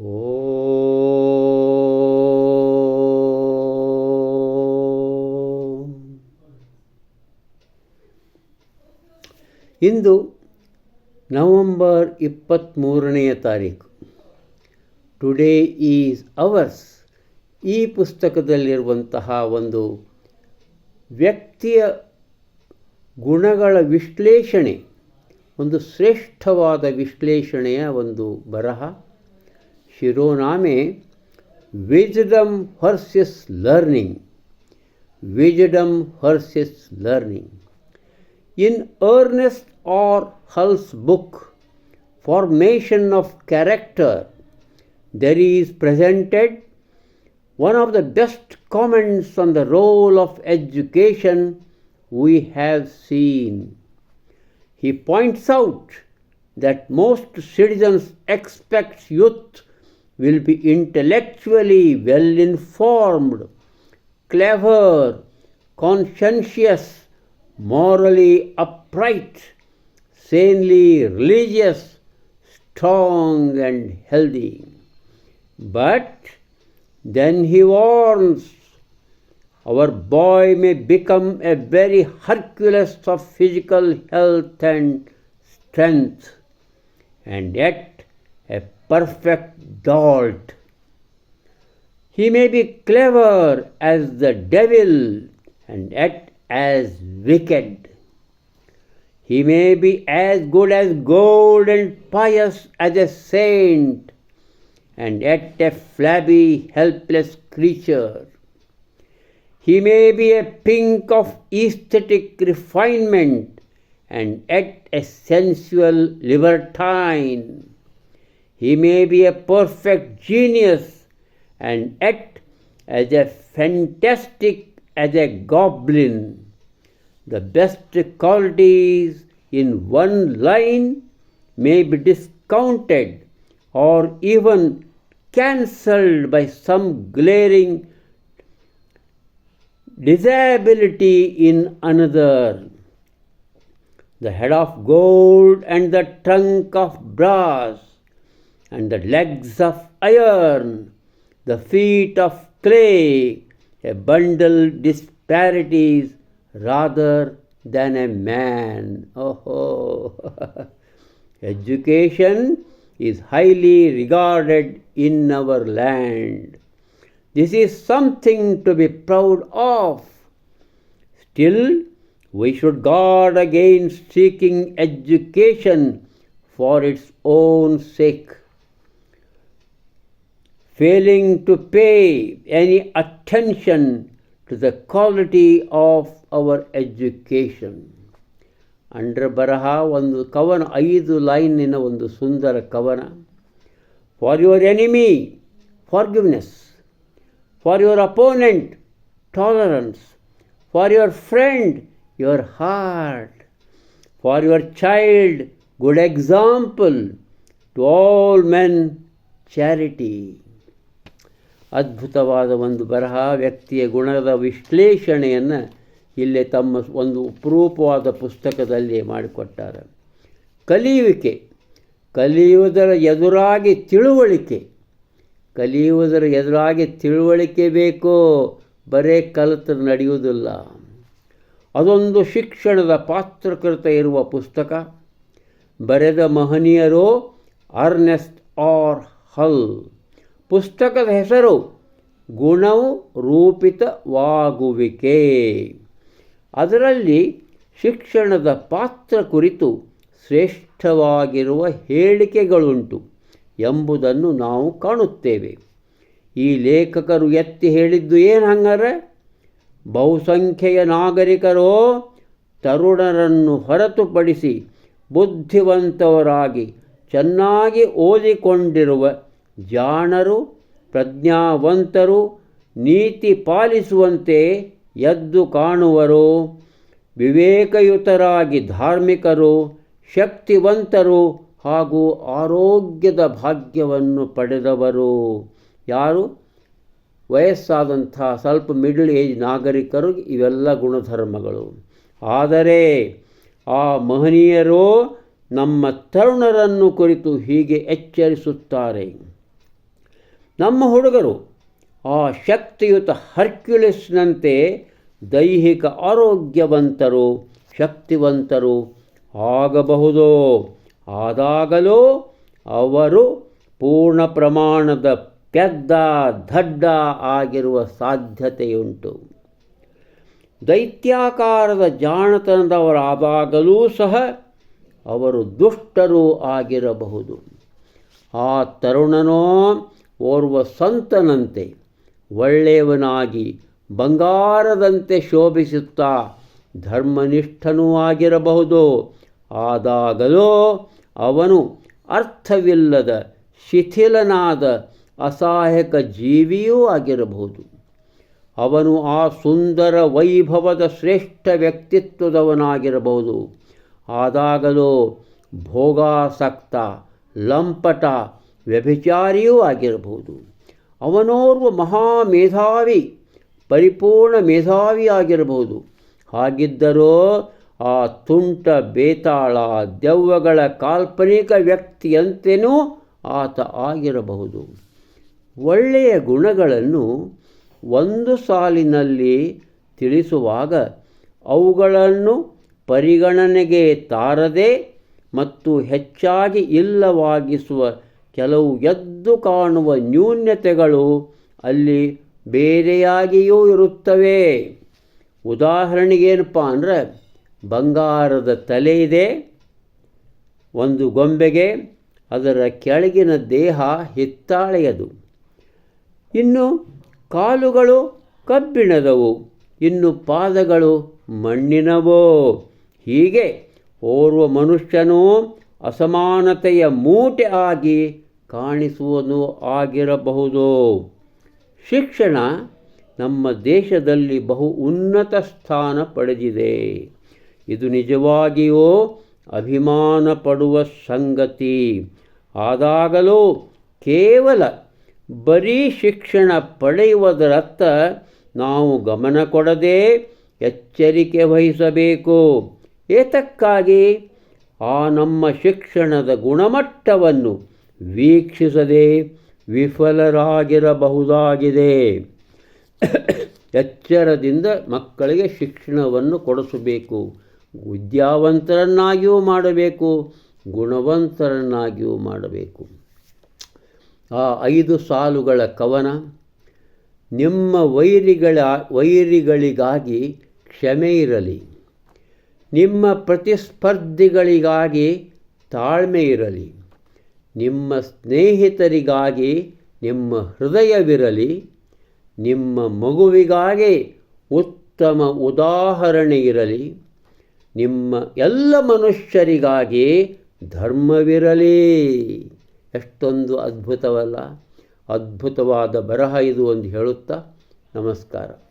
ಇಂದು November ಇಪ್ಪತ್ತ್ಮೂರನೆಯ ತಾರೀಕು. Today is ours ಈ ಪುಸ್ತಕದಲ್ಲಿರುವಂತಹ ಒಂದು ವ್ಯಕ್ತಿಯ ಗುಣಗಳ ವಿಶ್ಲೇಷಣೆ, ಒಂದು ಶ್ರೇಷ್ಠವಾದ ವಿಶ್ಲೇಷಣೆಯ ಒಂದು ಬರಹ. शिरोनामे wisdom versus learning, wisdom versus learning. In Ernest or Hull's book Formation of Character there is presented one of the best comments on the role of education we have seen. He points out that most citizens expect youth will be intellectually well informed, clever, conscientious, morally upright, sanely religious, strong and healthy. But then he warns our boy may become a very Hercules of physical health and strength, and yet perfect dolt. He may be clever as the devil and yet as wicked. He may be as good as gold and pious as a saint, and yet a flabby, helpless creature. He may be a pink of aesthetic refinement, and yet a sensual libertine. He may be a perfect genius, and act as a fantastic as a goblin. The best qualities in one line may be discounted or even cancelled by some glaring disability in another. The head of gold and the trunk of brass, and the legs of iron, the feet of clay, a bundle of disparities rather than a man. Oh, education is highly regarded in our land. This is something to be proud of. Still, we should guard against seeking education for its own sake failing to pay any attention to the quality of our education. ಅಂಡ್ರ ಬರಹ ಒಂದು ಕವನ ಐದು ಲೈನಿನ ಒಂದು ಸುಂದರ ಕವನ for your enemy forgiveness for your opponent tolerance for your friend your heart for your child good example to all men charity ಅದ್ಭುತವಾದ ಒಂದು ಬರಹ ವ್ಯಕ್ತಿಯ ಗುಣದ ವಿಶ್ಲೇಷಣೆಯನ್ನು ಇಲ್ಲಿ ತಮ್ಮ ಒಂದು ಅಪರೂಪವಾದ ಪುಸ್ತಕದಲ್ಲಿ ಮಾಡಿಕೊಟ್ಟಾರೆ. ಕಲಿಯುವಿಕೆ, ಕಲಿಯುವುದರ ಎದುರಾಗಿ ತಿಳುವಳಿಕೆ, ಕಲಿಯುವುದರ ಎದುರಾಗಿ ತಿಳುವಳಿಕೆ ಬೇಕೋ, ಬರೇ ಕಲಿತು ನಡೆಯುವುದಿಲ್ಲ. ಅದೊಂದು ಶಿಕ್ಷಣದ ಪಾತ್ರಕೃತ ಇರುವ ಪುಸ್ತಕ. ಬರೆದ ಮಹನೀಯರು ಅರ್ನೆಸ್ಟ್ ಆರ್ ಹಲ್. ಪುಸ್ತಕದ ಹೆಸರು ಗುಣವು ರೂಪಿತವಾಗುವಿಕೆ. ಅದರಲ್ಲಿ ಶಿಕ್ಷಣದ ಪಾತ್ರ ಕುರಿತು ಶ್ರೇಷ್ಠವಾಗಿರುವ ಹೇಳಿಕೆಗಳುಂಟು ಎಂಬುದನ್ನು ನಾವು ಕಾಣುತ್ತೇವೆ. ಈ ಲೇಖಕರು ಎತ್ತಿ ಹೇಳಿದ್ದು ಏನು ಹಂಗಾರೆ? ಬಹುಸಂಖ್ಯೆಯ ನಾಗರಿಕರು ತರುಣರನ್ನು ಹೊರತುಪಡಿಸಿ ಬುದ್ಧಿವಂತವರಾಗಿ ಚೆನ್ನಾಗಿ ಓದಿಕೊಂಡಿರುವ ಜಾಣರು ಪ್ರಜ್ಞಾವಂತರು, ನೀತಿ ಪಾಲಿಸುವಂತೆ ಎದ್ದು ಕಾಣುವರು. ವಿವೇಕಯುತರಾಗಿ ಧಾರ್ಮಿಕರು, ಶಕ್ತಿವಂತರು ಹಾಗೂ ಆರೋಗ್ಯದ ಭಾಗ್ಯವನ್ನು ಪಡೆದವರು. ಯಾರು? ವಯಸ್ಸಾದಂಥ ಸ್ವಲ್ಪ ಮಿಡಲ್ ಏಜ್ ನಾಗರಿಕರು, ಇವೆಲ್ಲ ಗುಣಧರ್ಮಗಳು. ಆದರೆ ಆ ಮಹನೀಯರು ನಮ್ಮ ತರುಣರನ್ನು ಕುರಿತು ಹೀಗೆ ಎಚ್ಚರಿಸುತ್ತಾರೆ. ನಮ್ಮ ಹುಡುಗರು ಆ ಶಕ್ತಿಯುತ ಹರ್ಕ್ಯುಲಿಸ್ನಂತೆ ದೈಹಿಕ ಆರೋಗ್ಯವಂತರು, ಶಕ್ತಿವಂತರು ಆಗಬಹುದು. ಆದಾಗಲೂ ಅವರು ಪೂರ್ಣ ಪ್ರಮಾಣದ ಪೆದ್ದ, ದಡ್ಡ ಆಗಿರುವ ಸಾಧ್ಯತೆಯುಂಟು. ದೈತ್ಯಾಕಾರದ ಜಾಣತನದವರಾದಾಗಲೂ ಸಹ ಅವರು ದುಷ್ಟರೂ ಆಗಿರಬಹುದು. ಆ ತರುಣನೋ ಓರ್ವ ಸಂತನಂತೆ ಒಳ್ಳೆಯವನಾಗಿ ಬಂಗಾರದಂತೆ ಶೋಭಿಸುತ್ತಾ ಧರ್ಮನಿಷ್ಠನೂ ಆಗಿರಬಹುದು. ಆದಾಗಲೋ ಅವನು ಅರ್ಥವಿಲ್ಲದ ಶಿಥಿಲನಾದ ಅಸಹಾಯಕ ಜೀವಿಯೂ ಆಗಿರಬಹುದು. ಅವನು ಆ ಸುಂದರ ವೈಭವದ ಶ್ರೇಷ್ಠ ವ್ಯಕ್ತಿತ್ವದವನಾಗಿರಬಹುದು. ಆದಾಗಲೋ ಭೋಗಾಸಕ್ತ ಲಂಪಟ ವ್ಯಭಿಚಾರಿಯೂ ಆಗಿರಬಹುದು. ಅವನೋರ್ವ ಮಹಾಮೇಧಾವಿ, ಪರಿಪೂರ್ಣ ಮೇಧಾವಿಯಾಗಿರಬಹುದು ಹಾಗಿದ್ದರೂ ಆ ತುಂಟ ಬೇತಾಳ ದೆವ್ವಗಳ ಕಾಲ್ಪನಿಕ ವ್ಯಕ್ತಿಯಂತೆಯೂ ಆತ ಆಗಿರಬಹುದು. ಒಳ್ಳೆಯ ಗುಣಗಳನ್ನು ಒಂದು ಸಾಲಿನಲ್ಲಿ ತಿಳಿಸುವಾಗ ಅವುಗಳನ್ನು ಪರಿಗಣನೆಗೆ ತಾರದೆ ಮತ್ತು ಹೆಚ್ಚಾಗಿ ಇಲ್ಲವಾಗಿಸುವ ಕೆಲವು ಎದ್ದು ಕಾಣುವ ನ್ಯೂನ್ಯತೆಗಳು ಅಲ್ಲಿ ಬೇರೆಯಾಗಿಯೂ ಇರುತ್ತವೆ. ಉದಾಹರಣೆಗೇನಪ್ಪ ಅಂದರೆ, ಬಂಗಾರದ ತಲೆ ಇದೆ, ಒಂದು ಗೊಂಬೆಗೆ, ಅದರ ಕೆಳಗಿನ ದೇಹ ಹಿತ್ತಾಳೆಯದು. ಇನ್ನು ಕಾಲುಗಳು ಕಬ್ಬಿಣದವು, ಇನ್ನು ಪಾದಗಳು ಮಣ್ಣಿನವೋ. ಹೀಗೆ ಓರ್ವ ಮನುಷ್ಯನೂ ಅಸಮಾನತೆಯ ಮೂಟೆ ಆಗಿ ಕಾಣಿಸುವನು ಆಗಿರಬಹುದು. ಶಿಕ್ಷಣ ನಮ್ಮ ದೇಶದಲ್ಲಿ ಬಹು ಉನ್ನತ ಸ್ಥಾನ ಪಡೆದಿದೆ. ಇದು ನಿಜವಾಗಿಯೂ ಅಭಿಮಾನ ಪಡುವ ಸಂಗತಿ. ಆದಾಗಲೂ ಕೇವಲ ಬರೀ ಶಿಕ್ಷಣ ಪಡೆಯುವುದರತ್ತ ನಾವು ಗಮನ ಕೊಡದೆ ಎಚ್ಚರಿಕೆ ವಹಿಸಬೇಕು. ಏತಕ್ಕಾಗಿ ಆ ನಮ್ಮ ಶಿಕ್ಷಣದ ಗುಣಮಟ್ಟವನ್ನು ವೀಕ್ಷಿಸದೆ ವಿಫಲರಾಗಿರಬಹುದಾಗಿದೆ. ಎಚ್ಚರದಿಂದ ಮಕ್ಕಳಿಗೆ ಶಿಕ್ಷಣವನ್ನು ಕೊಡಿಸಬೇಕು. ವಿದ್ಯಾವಂತರನ್ನಾಗಿಯೂ ಮಾಡಬೇಕು, ಗುಣವಂತರನ್ನಾಗಿಯೂ ಮಾಡಬೇಕು. ಆ ಐದು ಸಾಲುಗಳ ಕವನ, ನಿಮ್ಮ ವೈರಿಗಳ, ವೈರಿಗಳಿಗಾಗಿ ಕ್ಷಮೆ ಇರಲಿ. ನಿಮ್ಮ ಪ್ರತಿಸ್ಪರ್ಧಿಗಳಿಗಾಗಿ ತಾಳ್ಮೆ ಇರಲಿ. ನಿಮ್ಮ ಸ್ನೇಹಿತರಿಗಾಗಿ, ನಿಮ್ಮ ಹೃದಯವಿರಲಿ, ನಿಮ್ಮ ಮಗುವಿಗಾಗಿ ಉತ್ತಮ ಉದಾಹರಣೆ ಇರಲಿ, ನಿಮ್ಮ ಎಲ್ಲ ಮನುಷ್ಯರಿಗಾಗಿ ಧರ್ಮವಿರಲಿ. ಎಷ್ಟೊಂದು ಅದ್ಭುತವಲ್ಲ. ಅದ್ಭುತವಾದ ಬರಹ ಇದು ಒಂದು ಹೇಳುತ್ತಾ ನಮಸ್ಕಾರ.